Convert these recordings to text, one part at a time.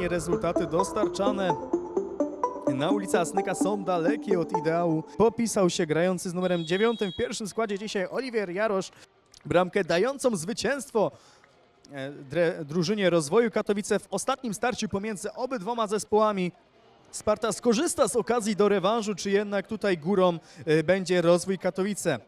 Ostatnie rezultaty dostarczane na ulicy Asnyka są dalekie od ideału. Popisał się grający z numerem 9 w pierwszym składzie dzisiaj Oliwier Jarosz. Bramkę dającą zwycięstwo e, drużynie rozwoju Katowice w ostatnim starciu pomiędzy obydwoma zespołami. Sparta skorzysta z okazji do rewanżu, czy jednak tutaj górą e, będzie rozwój Katowice.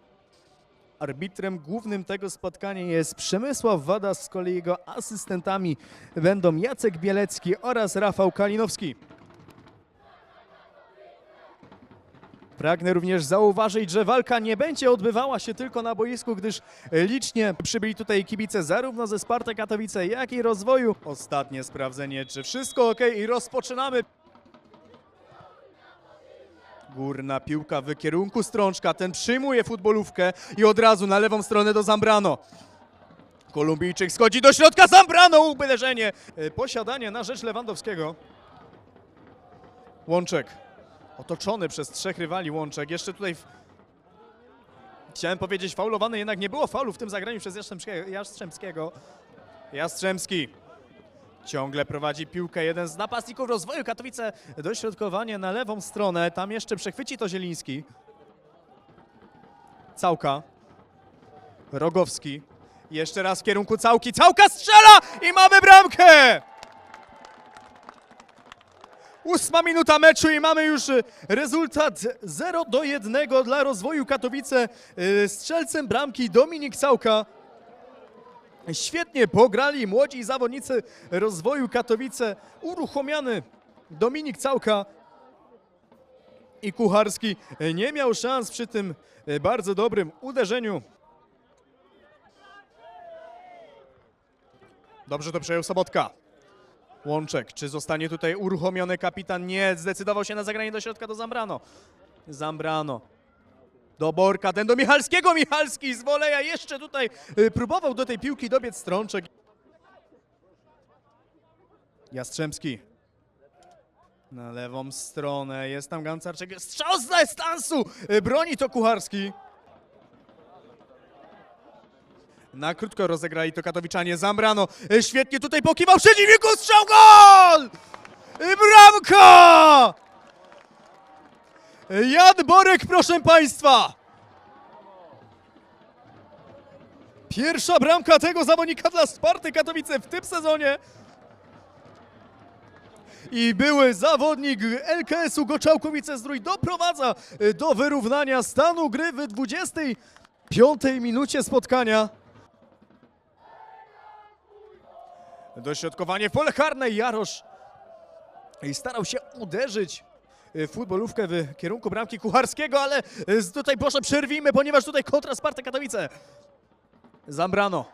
Arbitrem głównym tego spotkania jest Przemysław Wada, z kolei jego asystentami będą Jacek Bielecki oraz Rafał Kalinowski. Pragnę również zauważyć, że walka nie będzie odbywała się tylko na boisku, gdyż licznie przybyli tutaj kibice zarówno ze Sparta Katowice, jak i rozwoju. Ostatnie sprawdzenie, czy wszystko ok i rozpoczynamy. Górna piłka w kierunku Strączka, ten przyjmuje futbolówkę i od razu na lewą stronę do Zambrano. Kolumbijczyk schodzi do środka, Zambrano, uderzenie, E, posiadanie na rzecz Lewandowskiego. Łączek, otoczony przez trzech rywali Łączek, jeszcze tutaj w... chciałem powiedzieć faulowany, jednak nie było faulu w tym zagraniu przez Jastrzębskiego. Jastrzębskiego. Jastrzębski Ciągle prowadzi piłkę jeden z napastników rozwoju Katowice. Dośrodkowanie na lewą stronę. Tam jeszcze przechwyci to Zieliński. Całka. Rogowski. Jeszcze raz w kierunku Całki. Całka strzela i mamy bramkę! Ósma minuta meczu i mamy już y, rezultat 0 do 1 dla rozwoju Katowice. Y, Strzelcem bramki Dominik Całka. Świetnie pograli młodzi zawodnicy rozwoju Katowice. Uruchomiony Dominik Całka i Kucharski nie miał szans przy tym bardzo dobrym uderzeniu. Dobrze to przejął Sobotka. Łączek, czy zostanie tutaj uruchomiony kapitan? Nie, zdecydował się na zagranie do środka do Zambrano. Zambrano. Do Borka, ten do Michalskiego, Michalski z woleja jeszcze tutaj y, próbował do tej piłki dobiec Strączek. Jastrzębski. Na lewą stronę, jest tam Gancarczyk, strzał z dystansu, y, broni to Kucharski. Na krótko rozegrali to Katowiczanie, Zambrano, y, świetnie tutaj pokiwał przeciwniku, strzał, gol! Bramka! Jan Borek, proszę Państwa! Pierwsza bramka tego zawodnika dla Sparty Katowice w tym sezonie. I były zawodnik LKS-u Goczałkowice Zdrój doprowadza y, do wyrównania stanu gry w 25 minucie spotkania. Dośrodkowanie w pole karne Jarosz i starał się uderzyć futbolówkę w kierunku bramki Kucharskiego, ale y, tutaj proszę przerwijmy, ponieważ tutaj kontra Sparta Katowice. Zambrano.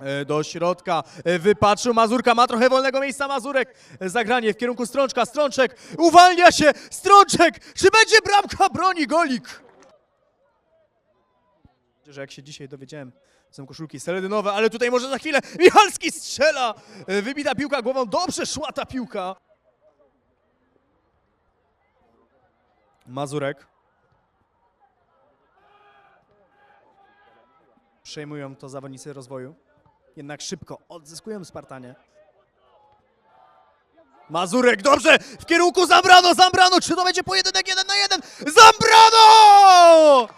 E, Do środka wypatrzył Mazurka, ma trochę wolnego miejsca Mazurek. Zagranie w kierunku Strączka, Strączek uwalnia się, Strączek, czy będzie bramka, broni golik. Że jak się dzisiaj dowiedziałem, są koszulki seledynowe, ale tutaj może za chwilę Michalski strzela. Wybita piłka głową, dobrze szła ta piłka. Mazurek. Przejmują to zawodnicy rozwoju. Jednak szybko odzyskują Spartanie. Mazurek, dobrze! W kierunku Zambrano, Zambrano! Czy to będzie pojedynek jeden na jeden? Zambrano!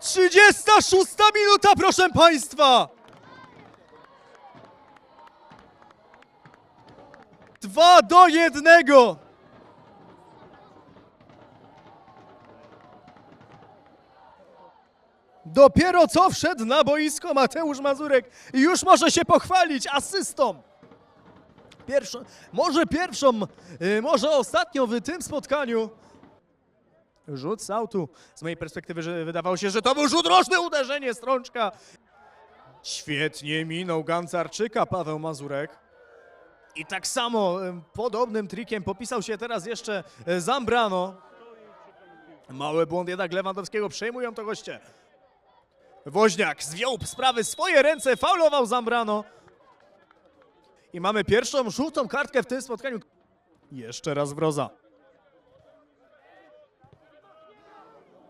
36 minuta, proszę Państwa! Dwa do jednego! Dopiero co wszedł na boisko Mateusz Mazurek i już może się pochwalić asystą. Pierwszą, może pierwszą, y, może ostatnią w tym spotkaniu. Rzut z autu. Z mojej perspektywy że wydawało się, że to był rzut rożny, uderzenie strączka. Świetnie minął Gancarczyka Paweł Mazurek. I tak samo em, podobnym trikiem popisał się teraz jeszcze e, Zambrano. Mały błąd jednak Lewandowskiego, przejmują to goście. Woźniak zwiął sprawy swoje ręce, faulował Zambrano. I mamy pierwszą żółtą kartkę w tym spotkaniu. Jeszcze raz Wroza.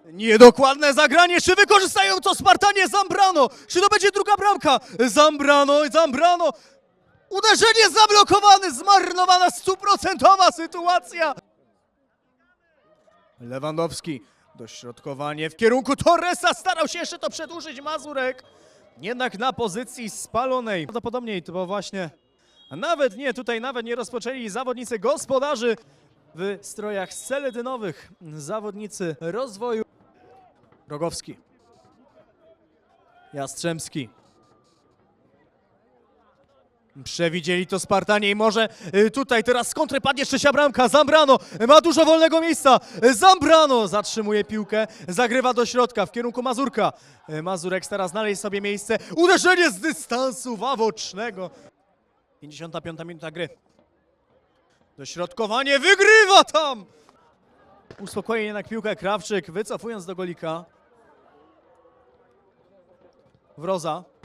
Niedokładne zagranie, czy wykorzystają to Spartanie Zambrano? Czy to będzie druga bramka? Zambrano, Zambrano. Uderzenie zablokowane, zmarnowana stuprocentowa sytuacja. Lewandowski, dośrodkowanie w kierunku Torresa, starał się jeszcze to przedłużyć Mazurek. Jednak na pozycji spalonej. Prawdopodobnie to właśnie, nawet nie, tutaj nawet nie rozpoczęli zawodnicy gospodarzy w strojach seledynowych. Zawodnicy rozwoju. Rogowski. Jastrzębski. Przewidzieli to Spartanie i może y, tutaj teraz z kontry padnie trzecia bramka. Zambrano ma dużo wolnego miejsca. Zambrano zatrzymuje piłkę, zagrywa do środka w kierunku Mazurka. Y, Mazurek stara znaleźć sobie miejsce. Uderzenie z dystansu wawocznego. 55 minuta gry. Dośrodkowanie wygrywa tam! Uspokoi jednak piłkę Krawczyk, wycofując do golika. Wroza.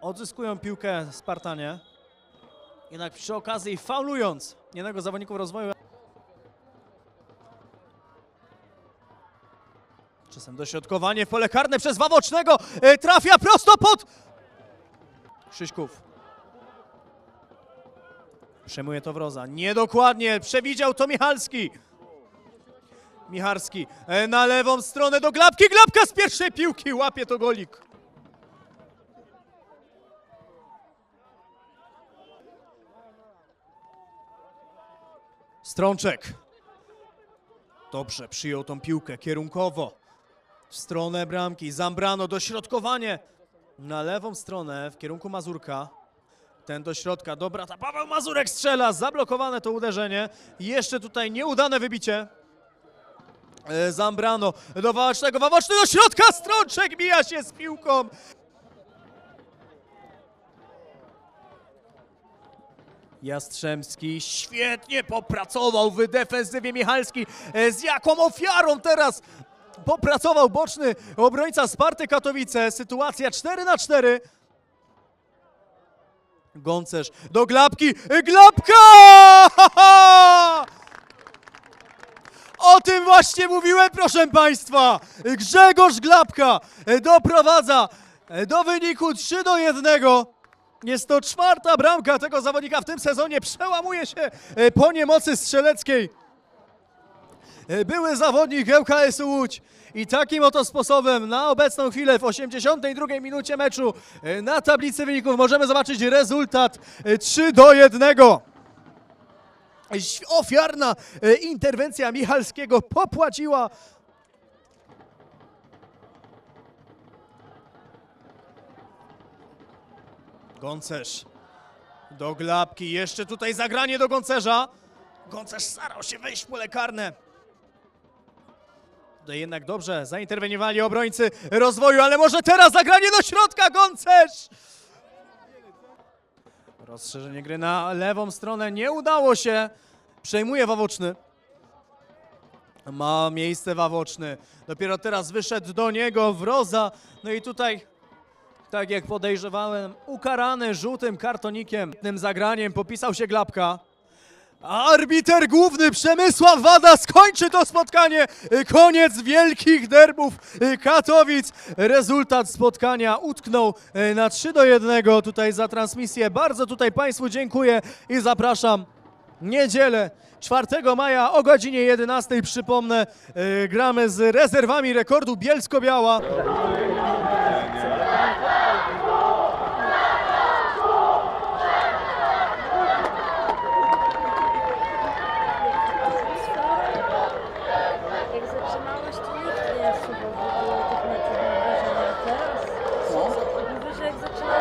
Odzyskują piłkę Spartanie. Jednak przy okazji faulując jednego z zawodników rozwoju. Czasem dośrodkowanie w pole karne przez Wawocznego. E, Trafia prosto pod... Krzyśków. Przejmuje to Wroza. Niedokładnie. Przewidział to Michalski. Michalski e, na lewą stronę do Glapki. Glapka z pierwszej piłki łapie to golik. Strączek. Dobrze przyjął tą piłkę kierunkowo. W stronę bramki. Zambrano dośrodkowanie na lewą stronę w kierunku Mazurka. Ten do środka, dobra, ta Paweł Mazurek strzela, zablokowane to uderzenie. Jeszcze tutaj nieudane wybicie. E, Zambrano do Wawacznego, Wawaczny do środka, Strączek mija się z piłką. Jastrzębski świetnie popracował w defensywie Michalski. E, Z jaką ofiarą teraz popracował boczny obrońca Sparty Katowice. Sytuacja 4 na 4. Gącerz do Glapki. Glapka! Ha, ha! O tym właśnie mówiłem, proszę Państwa. Grzegorz Glapka e, doprowadza do wyniku 3 do 1. Jest to czwarta bramka tego zawodnika w tym sezonie. Przełamuje się e, po niemocy strzeleckiej. E, Były zawodnik ŁKS Łódź i takim oto sposobem na obecną chwilę w 82 minucie meczu e, na tablicy wyników możemy zobaczyć rezultat e, 3 do 1. Ś- Ofiarna interwencja Michalskiego popłaciła Gącerz do Glapki, jeszcze tutaj zagranie do Gącerza. Gącerz starał się wejść w pole karne. To jednak dobrze zainterweniowali obrońcy rozwoju, ale może teraz zagranie do środka Gącerz! Rozszerzenie gry na lewą stronę nie udało się. Przejmuje Wawoczny. Ma miejsce Wawoczny. Dopiero teraz wyszedł do niego Wroza. No i tutaj tak jak podejrzewałem, ukarany żółtym kartonikiem. Tym zagraniem popisał się Glapka. A Arbiter główny Przemysław Wada skończy to spotkanie. Koniec wielkich derbów Katowic. Rezultat spotkania utknął e, na 3 do 1 tutaj za transmisję. Bardzo tutaj Państwu dziękuję i zapraszam niedzielę 4 maja o godzinie 11. Przypomnę, e, gramy z rezerwami rekordu Bielsko-Biała. na tym wrażenia teraz? Jak zaczęłam